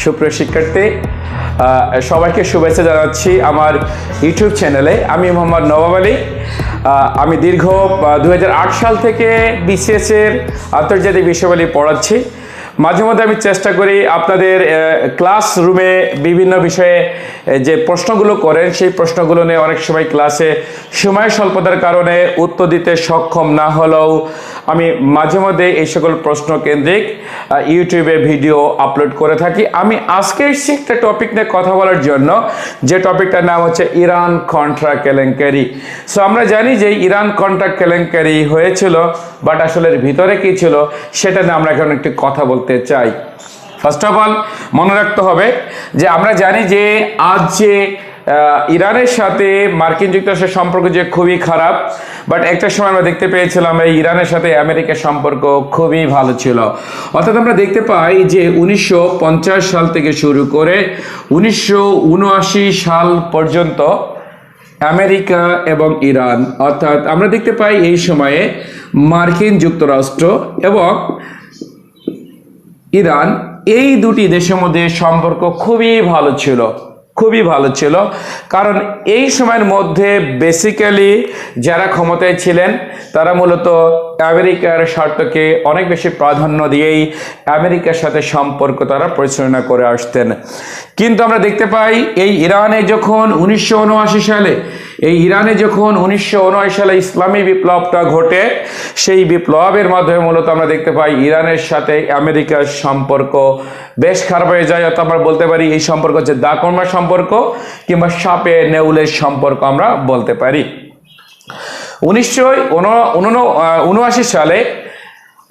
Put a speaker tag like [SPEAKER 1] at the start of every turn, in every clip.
[SPEAKER 1] সুপ্রিয় শিক্ষার্থী সবাইকে শুভেচ্ছা জানাচ্ছি আমার ইউটিউব চ্যানেলে। আমি মোহাম্মদ নবাব আলী। আমি দীর্ঘ দু হাজার আট সাল থেকে বিসিএসের আন্তর্জাতিক বিশ্ববিদ্যালয়ে পড়াচ্ছি। মাঝে মধ্যে আমি চেষ্টা করি আপনাদের ক্লাসরুমে বিভিন্ন বিষয়ে যে প্রশ্নগুলো করেন, সেই প্রশ্নগুলো নিয়ে অনেক সময় ক্লাসে সময় স্বল্পতার কারণে উত্তর দিতে সক্ষম না হলেও আমি মাঝে মধ্যে এই সকল প্রশ্ন কেন্দ্রিক ইউটিউবে ভিডিও আপলোড করে থাকি। আমি আজকে এসেছি একটা টপিক নিয়ে কথা বলার জন্য। যে টপিকটার নাম হচ্ছে ইরান কন্ট্রা কেলেঙ্কারি। সো আমরা জানি যে ইরান কন্ট্রা কেলেঙ্কারি হয়েছিল বাট আসলে ভিতরে কি ছিল, সেটা নিয়ে আমরা এখন একটু কথা বলতে চাই। ফার্স্ট অফ অল মনে রাখতে হবে যে আমরা জানি যে আজ যে ইরানের সাথে মার্কিন যুক্তরাষ্ট্রের সম্পর্ক যে খুবই খারাপ বাট একটা সময় আমরা দেখতে পেয়েছিলাম এই ইরানের সাথে আমেরিকার সম্পর্ক খুবই ভালো ছিল। অর্থাৎ আমরা দেখতে পাই যে উনিশশো পঞ্চাশ সাল থেকে শুরু করে উনিশশো উনআশি সাল পর্যন্ত আমেরিকা এবং ইরান, অর্থাৎ আমরা দেখতে পাই এই সময়ে মার্কিন যুক্তরাষ্ট্র এবং ইরান, এই দুটি দেশের মধ্যে সম্পর্ক খুবই ভালো ছিল। খুবই ভালো ছিল। কারণ এই সময়ের মধ্যে বেসিক্যালি যারা ক্ষমতায় ছিলেন, তারা মূলত আমেরিকার স্বার্থকে অনেক বেশি প্রাধান্য দিয়েই আমেরিকার সাথে সম্পর্ক তারা পরিচালনা করে আসতেন। কিন্তু আমরা দেখতে পাই, এই ইরানে যখন উনিশশো উনআশি সালে এই ইরানে যখন উনিশশো উনআশি সালে ইসলামী বিপ্লবটা ঘটে, সেই বিপ্লবের মাধ্যমে মূলত আমরা দেখতে পাই ইরানের সাথে আমেরিকার সম্পর্ক বেশ খারাপ হয়ে যায়। অর্থাৎ আমরা বলতে পারি এই সম্পর্ক হচ্ছে দাকর্মার সম্পর্ক কিংবা সাপে নেউলের সম্পর্ক আমরা বলতে পারি। উনিশশো উনআশি সালে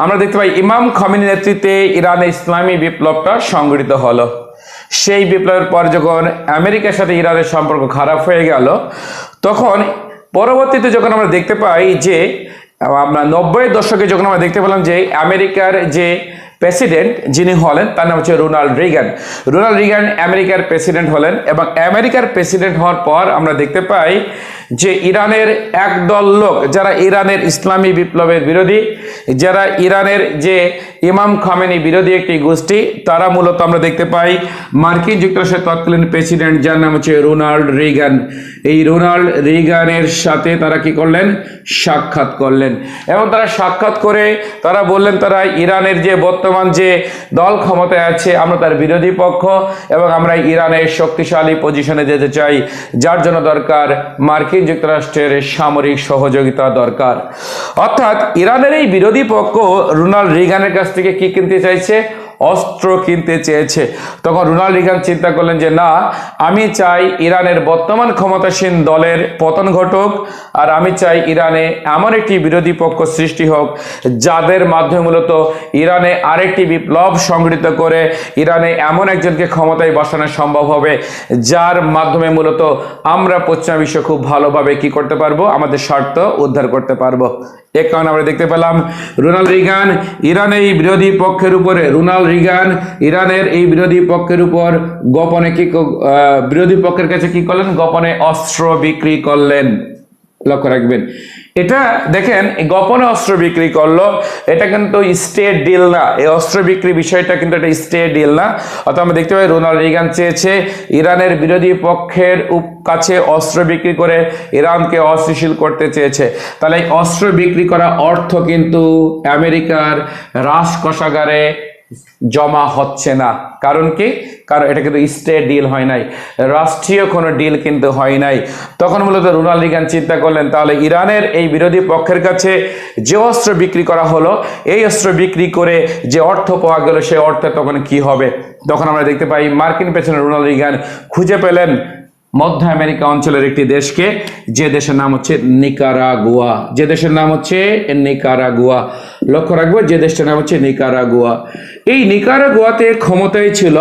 [SPEAKER 1] আমরা দেখতে পাই ইমাম খমিনী নেতৃত্বে ইরানে ইসলামী বিপ্লবটা সংগঠিত হলো। সেই বিপ্লবের পর যখন আমেরিকার সাথে ইরানের সম্পর্ক খারাপ হয়ে গেল, তখন পরবর্তীতে যখন আমরা দেখতে পাই যে, আমরা নব্বই দশকে যখন আমরা দেখতে পেলাম যে আমেরিকার যে প্রেসিডেন্ট যিনি হলেন, তার নাম হচ্ছে রোনাল্ড রিগান। রোনাল্ড রিগান আমেরিকার প্রেসিডেন্ট হলেন এবং আমেরিকার প্রেসিডেন্ট হওয়ার পর আমরা দেখতে পাই যে ইরানের একদল লোক, যারা ইরানের ইসলামী বিপ্লবের বিরোধী, যারা ইরানের যে ইমাম খামেনি বিরোধী একটি গোষ্ঠী, তারা মূলত আমরা দেখতে পাই মার্কিন যুক্তরাষ্ট্রের তৎকালীন প্রেসিডেন্ট, যার নাম হচ্ছে রোনাল্ড রিগান। এই রোনাল্ড রিগানের সাথে তারা কি করলেন? সাক্ষাৎ করলেন। এবং তারা সাক্ষাৎ করে তারা বললেন, তারা ইরানের যে বর্তমান যে দল ক্ষমতায় আছে, আমরা তার বিরোধী পক্ষ এবং আমরা ইরানের শক্তিশালী পজিশনে যেতে চাই। যার জন্য দরকার মার্কিন যুক্তরাষ্ট্রের সামরিক সহযোগিতা দরকার। অর্থাৎ ইরানের এই বিরোধী পক্ষ রোনাল্ড রিগানের কাছ থেকে কি কিনতে চাইছে? অস্ত্র কিনতে চেয়েছে। তখন রোনাল্ড রিগান চিন্তা করলেন যে, না, আমি চাই ইরানের বর্তমান ক্ষমতাসীন দলের পতন ঘটুক, আর আমি চাই ইরানে এমন একটি বিরোধী পক্ষ সৃষ্টি হোক, যাদের মাধ্যমে মূলত ইরানে আরেকটি বিপ্লব সংগঠিত করে ইরানে এমন একজনকে ক্ষমতায় বসানো সম্ভব হবে, যার মাধ্যমে মূলত আমরা পশ্চিমা বিশ্ব খুব ভালোভাবে কি করতে পারব? আমাদের স্বার্থ উদ্ধার করতে পারব। এ কারণে আমরা দেখতে পেলাম রোনাল্ড রিগান ইরানের এই বিরোধী পক্ষের উপরে রোনাল্ড রিগান ইরানের এই বিরোধী পক্ষের উপর গোপনে কি বিরোধী পক্ষের কাছে কি করলেন? গোপনে অস্ত্র বিক্রি করলেন। লক্ষ্য রাখবেন। এটা দেখেন গোপনে অস্ত্র বিক্রি করল, এটা কিন্তু স্টেট ডিল না। এই অস্ত্র বিক্রি বিষয়টা কিন্তু একটা স্টেট ডিল না। অর্থাৎ আমরা দেখতে পাই, রোনাল্ড রিগান চেয়েছে ইরানের বিরোধী পক্ষের কাছে অস্ত্র বিক্রি করে ইরানকে অস্থিশীল করতে চেয়েছে। তাহলে অস্ত্র বিক্রি করা অর্থ কিন্তু আমেরিকার রাজকোষাগারে জমা হচ্ছে না। কারণ কি? কারণ এটা কিন্তু স্টেট ডিল হয় নাই। রাষ্ট্রীয় কোনো ডিল কিন্তু হয় নাই। তখন মূলত রোনাল্ড রিগান চিন্তা করলেন, তাহলে ইরানের এই বিরোধী পক্ষের কাছে যে অস্ত্র বিক্রি করা হলো, এই অস্ত্র বিক্রি করে যে অর্থ পাওয়া গেল, সেই অর্থে তখন কি হবে? তখন আমরা দেখতে পাই, মার্কিন প্রেসিডেন্ট রোনাল্ড রিগান খুঁজে পেলেন মধ্য আমেরিকা অঞ্চলের একটি দেশকে, যে দেশের নাম হচ্ছে নিকারাগুয়া। যে দেশের নাম হচ্ছে নিকারাগুয়া। লক্ষ্য রাখব, যে দেশটার নাম হচ্ছে নিকারাগুয়া। এই নিকারাগুয়াতে ক্ষমতায় ছিল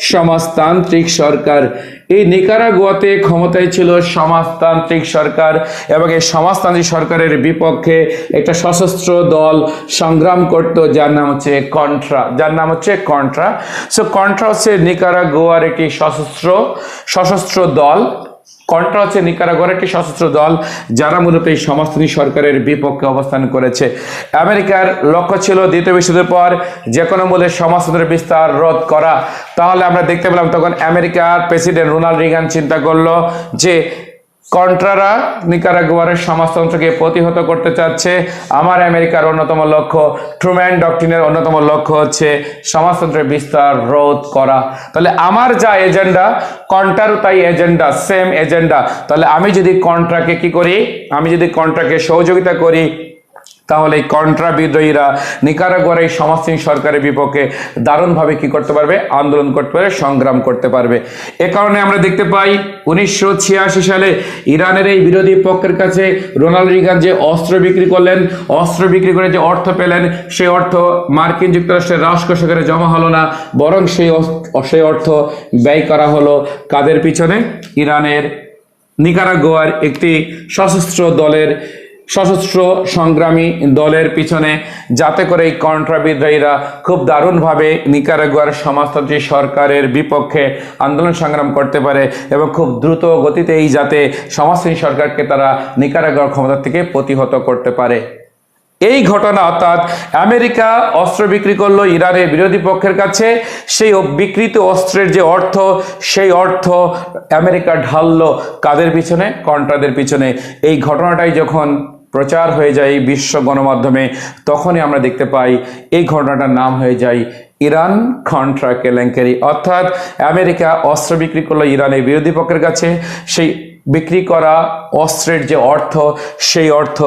[SPEAKER 1] সমাজতান্ত্রিক সরকার এই নিকারাগুয়াতে ক্ষমতায় ছিল সমাজতান্ত্রিক সরকার এবং এই সমাজতান্ত্রিক সরকারের বিপক্ষে একটা সশস্ত্র দল সংগ্রাম করত, যার নাম হচ্ছে কন্ট্রা। যার নাম হচ্ছে কন্ট্রা। সো কন্ট্রা হচ্ছে নিকারাগুয়ার একটি সশস্ত্র সশস্ত্র দল। কন্ট্রা হচ্ছে নিকারাগোর একটি সশস্ত্র দল, যারা মূলত এই সমাজতন্ত্রী সরকারের বিপক্ষে অবস্থান করেছে। আমেরিকার লক্ষ্য ছিল দ্বিতীয় বিশ্বযুদ্ধের পর যে কোনো মূল্যে সমাজতন্ত্রের বিস্তার রোধ করা। তাহলে আমরা দেখতে পেলাম তখন আমেরিকার প্রেসিডেন্ট রোনাল্ড রিগান চিন্তা করল যে কন্ট্রারা নিকারাগুয়ারের সমাজতন্ত্রকে প্রতিহত করতে চাচ্ছে। আমার আমেরিকার অন্যতম লক্ষ্য, ট্রুম্যান ডক্টিনের অন্যতম লক্ষ্য হচ্ছে সমাজতন্ত্রের বিস্তার রোধ করা। তাহলে আমার যা এজেন্ডা কন্ট্রারও তাই এজেন্ডা, সেম এজেন্ডা। তাহলে আমি যদি কন্ট্রাকে কি করি? আমি যদি কন্ট্রাকে সহযোগিতা করি তাহলে এই কন্ট্রা বিদ্রোহীরা নিকারাগুয়ার এই সমাজসীন সরকারের বিপক্ষে দারুণভাবে কি করতে পারবে? আন্দোলন করতে পারবে, সংগ্রাম করতে পারবে। এ কারণে আমরা দেখতে পাই, উনিশশো ছিয়াশি সালে ইরানের এই বিরোধী পক্ষের কাছে রোনাল্ড রিগান যে অস্ত্র বিক্রি করলেন, অস্ত্র বিক্রি করে যে অর্থ পেলেন, সেই অর্থ মার্কিন যুক্তরাষ্ট্রের রাষ্ট্র সেখানে জমা হলো না, বরং সেই সেই অর্থ ব্যয় করা হলো। কাদের পিছনে? ইরানের নিকারাগোয়ার একটি সশস্ত্র দলের সশস্ত্র সংগ্রামী দলের পিছনে যাতে করে এই কন্ট্রা বিদ্রোহীরা খুব দারুণভাবে নিকারাগুয়ার সমাজতান্ত্রিক সরকারের বিপক্ষে আন্দোলন সংগ্রাম করতে পারে এবং খুব দ্রুত গতিতেই যাতে সমাজতান্ত্রিক সরকারকে তারা নিকারাগুয়ার ক্ষমতা থেকে প্রতিহত করতে পারে। এই ঘটনা অর্থাৎ আমেরিকা অস্ত্র বিক্রি করল ইরানের বিরোধী পক্ষের কাছে, সেই বিকৃত অস্ত্রের যে অর্থ, সেই অর্থ আমেরিকা ঢাললো কাদের পিছনে? কন্ট্রাদের পিছনে। এই ঘটনাটাই যখন প্রচার হয়ে যায় বিশ্ব গণমাধ্যমে, তখনই আমরা দেখতে পাই এই ঘটনাটার নাম হয়ে যায় ইরান কন্ট্রা কেলেঙ্কারি। অর্থাৎ আমেরিকা অস্ত্র বিক্রি করল ইরানের বিরোধী পক্ষের কাছে, সেই বিক্রি করা অস্ত্রের যে অর্থ, সেই অর্থ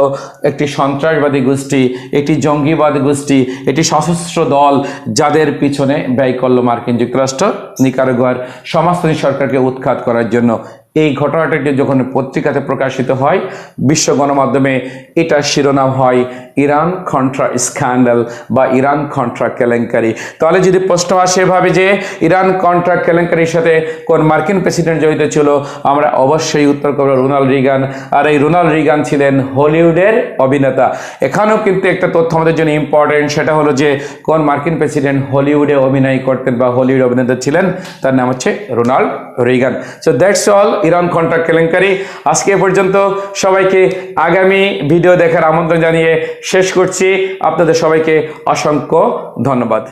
[SPEAKER 1] একটি সন্ত্রাসবাদী গোষ্ঠী, একটি জঙ্গিবাদী গোষ্ঠী, একটি সশস্ত্র দল, যাদের পিছনে ব্যয় করল মার্কিন যুক্তরাষ্ট্র, নিকারগুয়ার সমাজতান্ত্রিক সরকারকে উৎখাত করার জন্য। এই ঘটনাটি যখন পত্রিকাতে প্রকাশিত হয়, বিশ্ব গণমাধ্যমে এটা শিরোনাম হয়, ইরান কন্ট্রা স্ক্যান্ডাল বা ইরান কন্ট্রা কেলেঙ্কারি তাহলে যদি প্রশ্ন আসে এভাবে যে, ইরান কন্ট্রা কেলেঙ্কারির সাথে কোন মার্কিন প্রেসিডেন্ট জড়িত ছিল? আমরা অবশ্যই উত্তর করব রোনাল্ড রিগান। আর এই রোনাল্ড রিগান ছিলেন হলিউডের অভিনেতা। এখানেও কিন্তু একটা তথ্য আমাদের জন্য ইম্পর্টেন্ট সেটা হলো যে, কোন মার্কিন প্রেসিডেন্ট হলিউডে অভিনয় করতেন বা হলিউড অভিনেতা ছিলেন, তার নাম হচ্ছে Ronald Reagan. So that's all Iran contract কেলেঙ্কারি। আজকে পর্যন্ত সবাইকে আগামী ভিডিও দেখার আমন্ত্রণ জানিয়ে শেষ করছি। আপনাদের সবাইকে অসংখ্য ধন্যবাদ।